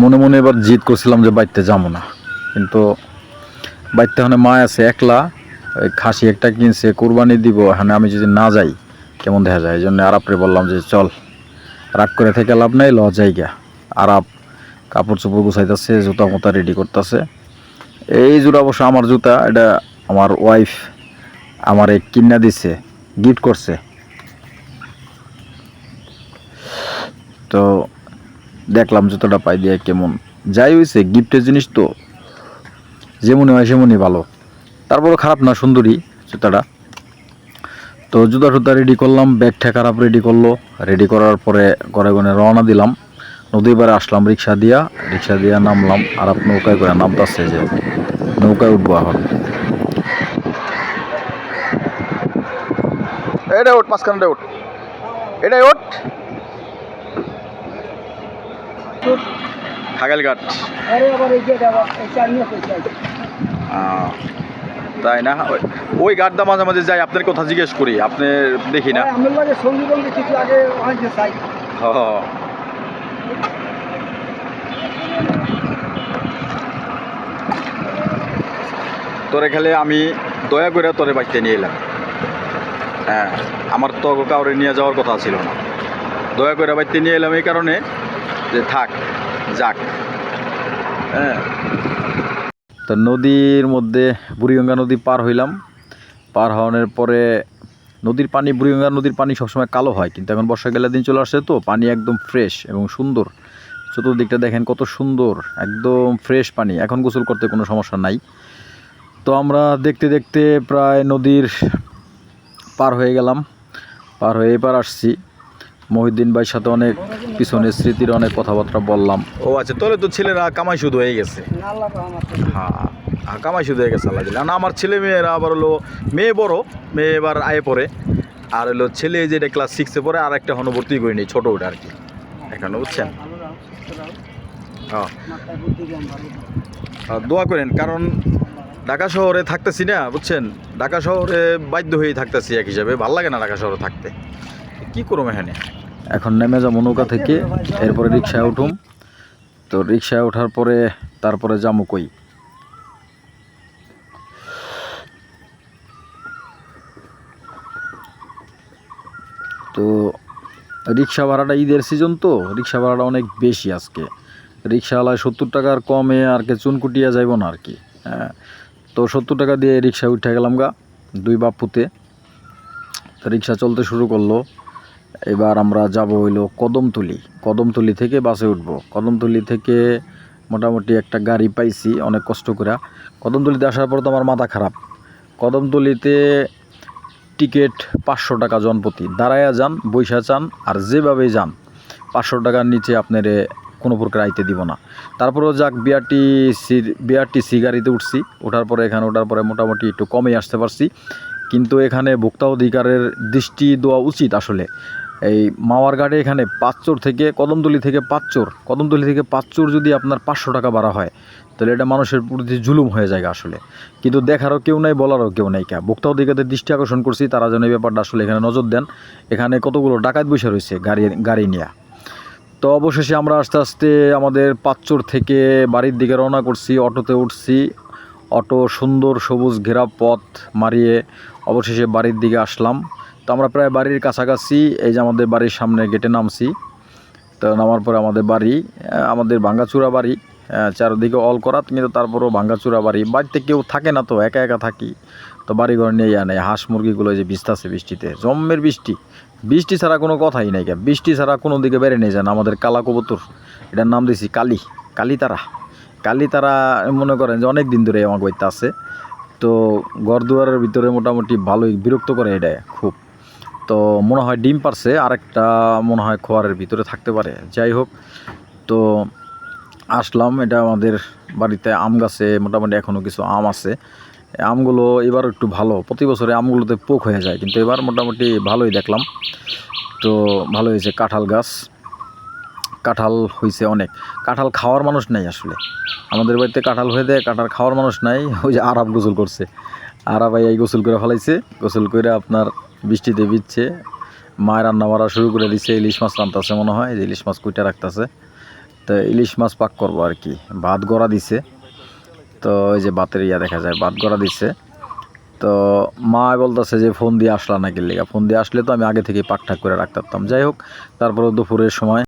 মনে মনে এবার জিদ করছিলাম যে বাইতে যাব না। কিন্তু বাইতে ওখানে মা আছে একলা ওই খাসি একটা কিনছে, কোরবানি দিব এখানে আমি যদি না যাই, কেমন দেখা যায়? এই জন্য আরাপরে বললাম যে চল, রাগ করে থেকে লাভ নাই ল জায়গা। আরাপ কাপড় চোপড় গুছাইতেছে, জুতা মোতা রেডি করতেছে। এই জুতা অবশ্য আমার জুতা, এটা আমার ওয়াইফ আমার এই কিনা দিছে গিফট করছে। তো দেখলাম জুতোটা পাই দিয়ে কেমন। যাই হয়েছে গিফটের জিনিস তো যেমনই হয় সেমনই ভালো। তারপরও খারাপ না, সুন্দরী জুতাটা। তো জুতা টুতা রেডি করলাম ব্যাগ ঠেকারাপ রেডি করল। রেডি করার পরে ঘরে গনে রওনা দিলাম। নদীর পাড়ে আসলাম রিক্সা দিয়া। রিক্সা দিয়া নামলাম আর আপ নৌকায় করে নামতাছে যে নৌকায় উঠবো এখন। এটা ওঠ, মাঝখানটা ওঠ। এটাই ওঠ। আহ, তাই না? ওই- গাড্ডা মাঝে মাঝে যাই আপনার কথা জিজ্ঞেস করি আপনি দেখি না। তোরে খেলে আমি দয়া করে তোরে বাড়িতে নিয়ে এলাম। হ্যাঁ আমার তো কাউরে নিয়ে যাওয়ার কথা ছিল না। দয়া করে বাড়িতে নিয়ে এলাম এই কারণে যে থাক, যাক। হ্যাঁ। তো নদীর মধ্যে বুড়িগঙ্গা নদী পার হইলাম। পার হওয়ানোর পরে নদীর পানি, বুড়িগঙ্গা নদীর পানি সবসময় কালো হয়, কিন্তু এখন বর্ষাকালের দিন চলে আসছে তো, পানি একদম ফ্রেশ এবং সুন্দর। চতুর্দিকটা দেখেন কত সুন্দর, একদম ফ্রেশ পানি। এখন গোসল করতে কোনো সমস্যা নাই। তো আমরা দেখতে দেখতে প্রায় নদীর পার হয়ে গেলাম। পার হয়ে এবার আসছি। মহিউদ্দিন ভাইয়ের সাথে অনেক পিছনের স্মৃতির অনেক কথাবার্তা বললাম। ও আচ্ছা তোরে তো ছেলেরা কামাই শুধু হয়ে গেছে। না লাগা আমার হ্যাঁ হ্যাঁ, কামাই শুধু হয়ে গেছে আল্লাহ দিলে। না আমার ছেলে মেয়েরা আবার হলো মেয়ে বড় মেয়ে এবার আয়ে পড়ে। আর হলো ছেলে যেটা ক্লাস সিক্সে পড়ে আর একটা হনো ভর্তি করিনি ছোটো ওটা আর কি। এখানে বুঝছেন? হ্যাঁ দোয়া করেন কারণ ঢাকা শহরে থাকতেছি না বুঝছেন? ঢাকা শহরে বাধ্য হয়েই থাকতেছি এক হিসাবে ভালো লাগে না ঢাকা শহরে থাকতে। কি করব এখানে? এখন নেমে যাব নৌকা থেকে, এরপরে রিক্সায় উঠুম। তো রিক্সায় ওঠার পরে তারপরে যাব কই? তো রিক্সা ভাড়াটা ঈদের সিজন তো, রিক্সা ভাড়াটা অনেক বেশি আজকে। রিক্সাওয়ালায় সত্তর টাকার কমে আর কে চুনকুটিয়া যাইব না আর কি হ্যাঁ। তো সত্তর টাকা দিয়ে রিক্সা উঠে গেলাম গা, দুই বাপুতে। তো রিক্সা চলতে শুরু করল। এবার আমরা যাব হইল কদমতলি। কদমতলি থেকে বাসে উঠব। কদমতলি থেকে মোটামুটি একটা গাড়ি পাইছি, অনেক কষ্ট করে। কদমতলিতে আসার পর তো আমার মাথা খারাপ। কদমতলিতে টিকিট পাঁচশো টাকা জনপ্রতি। দাঁড়ায়া যান বৈশা চান, আর যেভাবেই যান, পাঁচশো টাকার নিচে আপনার কোনো প্রকার আইতে দিব না। তারপরেও যাক, বিআরটি সি বিআরটিসি গাড়িতে উঠছি। ওঠার পরে এখানে ওঠার পরে মোটামুটি একটু কমে আসতে পারছি। কিন্তু এখানে ভোক্তা অধিকারের দৃষ্টি দেওয়া উচিত আসলে। এই মাওয়ার ঘাটে এখানে পাঁচচোর থেকে কদমতলি থেকে পাঁচচোর কদমতলি থেকে পাঁচচোর যদি আপনার পাঁচশো টাকা বাড়া হয়, তাহলে এটা মানুষের প্রতি জুলুম হয়ে যায় আসলে। কিন্তু দেখারও কেউ নাই, বলারও কেউ নাই কে। ভোক্তা অধিকারের দৃষ্টি আকর্ষণ করছি, তারা যেন এই ব্যাপারটা আসলে এখানে নজর দেন। এখানে কতগুলো ডাকাত বসে রয়েছে গাড়ি গাড়ি নিয়ে। তো অবশেষে আমরা আস্তে আস্তে আমাদের পাঁচচোর থেকে বাড়ির দিকে রওনা করছি, অটোতে উঠছি। অটো সুন্দর সবুজ ঘেরা পথ মারিয়ে অবশেষে বাড়ির দিকে আসলাম। তো আমরা প্রায় বাড়ির কাছাকাছি, এই যে আমাদের বাড়ির সামনে গেটে নামছি। তো নামার পরে আমাদের বাড়ি আমাদের ভাঙ্গাচুরা বাড়ি চারদিকে অল করা কিন্তু তারপরেও ভাঙ্গাচুরা বাড়ি। বাড়িতে কেউ থাকে না তো, একা একা থাকি। তো বাড়ি ঘর নিয়ে আনে হাঁস মুরগিগুলো যে ভিজতাছে বৃষ্টিতে জম্মের বৃষ্টি। বৃষ্টি ছাড়া কোনো কথাই নাই কে বৃষ্টি ছাড়া কোনো দিকে বেড়ে নিয়ে যান আমাদের কালা কবুতর, এটার নাম দিয়েছি কালী কালী তারা কালী তারা মনে করেন যে অনেক দিন ধরে আমার বাড়িতে আছে। তো ঘর দুয়ারের ভিতরে মোটামুটি ভালোই বিরক্ত করে এটা খুব। তো মনে হয় ডিম পারছে, আরেকটা মনে হয় খোয়ারের ভিতরে থাকতে পারে। যাই হোক, তো আসলাম, এটা আমাদের বাড়িতে আম গাছে, মোটামুটি এখনও কিছু আম আছে। আমগুলো এবার একটু ভালো, প্রতি বছরে আমগুলোতে পোক হয়ে যায়, কিন্তু এবার মোটামুটি ভালোই দেখলাম। তো ভালো হয়েছে কাঁঠাল গাছ। কাঁঠাল হয়েছে অনেক। কাঁঠাল খাওয়ার মানুষ নাই আসলে। আমাদের বাড়িতে কাঁঠাল হয়ে দেয়, কাঁঠাল খাওয়ার মানুষ নাই, ওই যে আরাব গোসল করছে। আরাব এই গোসল করে ফেলাইছে, গোসল করে আপনার বৃষ্টিতে ভিজছে। মায়ের রান্না মারা শুরু করে দিচ্ছে ইলিশ মাছ রান্তাছে মনে হয় যে ইলিশ মাছ কুইটা রাখতেছে। তো ইলিশ মাছ পাক করব আর কি। ভাত গড়া দিছে। তো ওই যে ভাতের ইয়া দেখা যায়, ভাত গড়া দিছে। তো মা বলতেছে যে ফোন দিয়ে আসলা নাকি লেগা? ফোন দিয়ে আসলে তো আমি আগে থেকে পাক ঠাক করে রাখতাম। যাই হোক তারপরে দুপুরের সময়